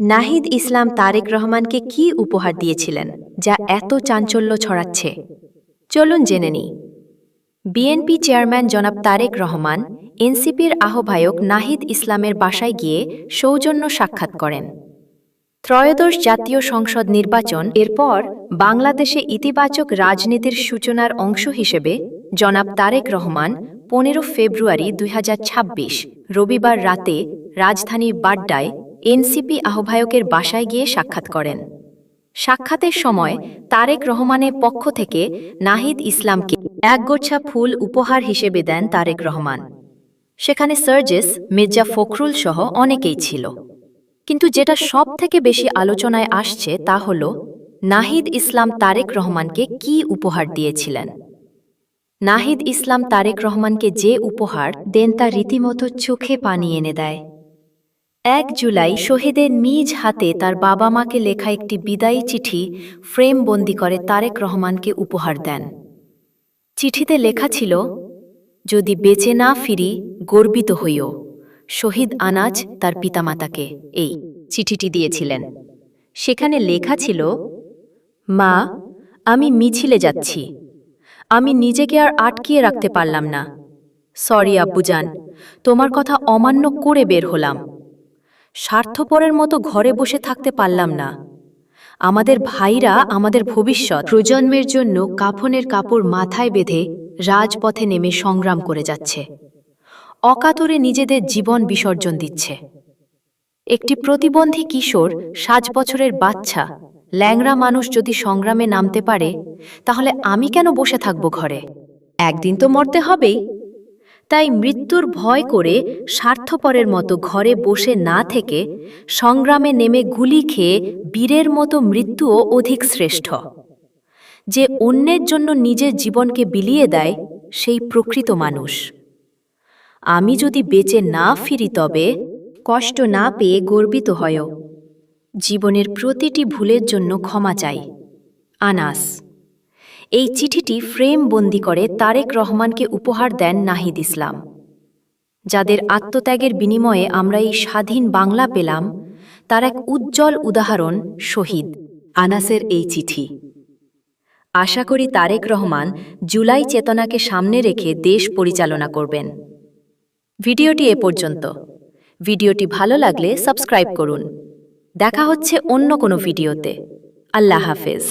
নাহিদ ইসলাম তারেক রহমানকে কি উপহার দিয়েছিলেন, যা এত চাঞ্চল্য ছড়াচ্ছে? চলুন জেনে নিই। বিএনপি চেয়ারম্যান জনাব তারেক রহমান এনসিপির আহ্বায়ক নাহিদ ইসলামের বাসায় গিয়ে সৌজন্য সাক্ষাৎ করেন। ত্রয়োদশ জাতীয় সংসদ নির্বাচন, এরপর বাংলাদেশে ইতিবাচক রাজনীতির সূচনার অংশ হিসেবে জনাব তারেক রহমান পনেরো ফেব্রুয়ারি দুই হাজার ছাব্বিশ, রবিবার রাতে রাজধানীর বাড্ডায় এনসিপি আহ্বায়কের বাসায় গিয়ে সাক্ষাৎ করেন। সাক্ষাতের সময় তারেক রহমানের পক্ষ থেকে নাহিদ ইসলামকে একগোছা ফুল উপহার হিসেবে দেন তারেক রহমান। সেখানে সার্জেস, মির্জা ফখরুল সহ অনেকেই ছিল। কিন্তু যেটা সব থেকে বেশি আলোচনায় আসছে তা হল, নাহিদ ইসলাম তারেক রহমানকে কি উপহার দিয়েছিলেন? নাহিদ ইসলাম তারেক রহমানকে যে উপহার দেন তা রীতিমতো চোখে পানি এনে দেয়। এক জুলাই শহীদের নিজ হাতে তার বাবা মাকে লেখা একটি বিদায়ী চিঠি ফ্রেম বন্দি করে তারেক রহমানকে উপহার দেন। চিঠিতে লেখা ছিল, যদি বেঁচে না ফিরি, গর্বিত হইও। শহীদ আনাজ তার পিতামাতাকে। এই চিঠিটি দিয়েছিলেন। সেখানে লেখা ছিল, মা, আমি মিছিলে যাচ্ছি। আমি নিজেকে আর আটকিয়ে রাখতে পারলাম না। সরি, আব্বুজান, তোমার কথা অমান্য করে বের হলাম। স্বার্থপরের মতো ঘরে বসে থাকতে পারলাম না। আমাদের ভাইরা আমাদের ভবিষ্যৎ প্রজন্মের জন্য কাফনের কাপড় মাথায় বেঁধে রাজপথে নেমে সংগ্রাম করে যাচ্ছে। অকাতরে নিজেদের জীবন বিসর্জন দিচ্ছে। একটি প্রতিবন্ধী কিশোর, সাত বছরের বাচ্চা, ল্যাংড়া মানুষ যদি সংগ্রামে নামতে পারে, তাহলে আমি কেন বসে থাকব ঘরে? একদিন তো মরতে হবেই। তাই মৃত্যুর ভয় করে স্বার্থপরের মতো ঘরে বসে না থেকে সংগ্রামে নেমে গুলি খেয়ে বীরের মতো মৃত্যুও অধিক শ্রেষ্ঠ। যে অন্যের জন্য নিজের জীবনকে বিলিয়ে দেয়, সেই প্রকৃত মানুষ। আমি যদি বেঁচে না ফিরি তবে কষ্ট না পেয়ে গর্বিত হয় জীবনের প্রতিটি ভুলের জন্য ক্ষমা চাই। আনাস। এই চিঠিটি ফ্রেম বন্দি করে তারেক রহমানকে উপহার দেন নাহিদ ইসলাম। যাদের আত্মত্যাগের বিনিময়ে আমরা এই স্বাধীন বাংলা পেলাম, তার এক উজ্জ্বল উদাহরণ শহীদ আনাসের এই চিঠি। আশা করি তারেক রহমান জুলাই চেতনাকে সামনে রেখে দেশ পরিচালনা করবেন। ভিডিওটি এ পর্যন্ত। ভিডিওটি ভালো লাগলে সাবস্ক্রাইব করুন। দেখা হচ্ছে অন্য কোনো ভিডিওতে। আল্লাহ হাফেজ।